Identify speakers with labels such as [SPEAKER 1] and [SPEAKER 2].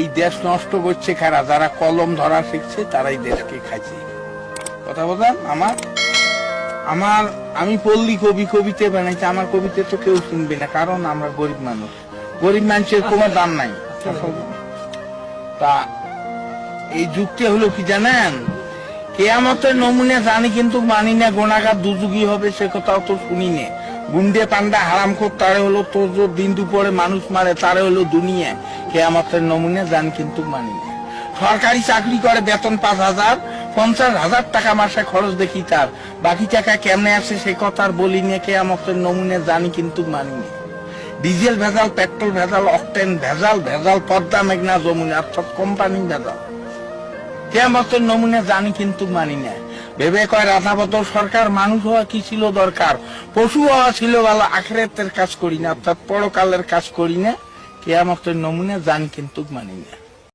[SPEAKER 1] এই দেশ নষ্ট করছে কারা যারা কলম ধরা শিখছে, তারাই দেশকে খাইছে। কথা বলেন আমার? আমার, আমি পল্লী কবি, কবিতে বানাইছি, আমার কবিতে তো কেউ শুনবে না, কারণ আমরা গরিব মানুষ। গরিব মানুষের কোনো দাম নাই। তা, এই যুক্তি হলো কি জানেন? কেয়ামতের নমুনে জানি কিন্তু মানি না, গোনাগার দুযুগী হবে, সে কথাও তো শুনি নে। গুন্ডে পান্ডা হারাম কর তারে হলো তোর দিন দুপুরে মানুষ মারে, তারে হলো দুনিয়া। কেয়ামতের নমুনে জানি কিন্তু মানি সরকারি চাকরি করে বেতন পাঁচ হাজার, পঞ্চাশ হাজার টাকা মাসে খরচ দেখি তার। বাকি টাকা কেমনে আসে সে কথা বলি নিয়ে কেয়ামতের নমুনে জানি কিন্তু মানি ডিজেল ভেজাল, পেট্রোল ভেজাল, অকটেন ভেজাল ভেজাল, পদ্মা, মেঘনা, যমুনা অর্থাৎ কোম্পানি ভেজাল। কেমতের নমুনা জানি কিন্তু মানি না। ভেবে কয়, রাধাবত সরকার মানুষ হওয়া কি ছিল দরকার? পশু হওয়া ছিল ভালো, আখেরাতের কাজ করি না, অর্থাৎ পরকালের কাজ করি না, কেয়ামতের নমুনা জান কিন্তু মানি না।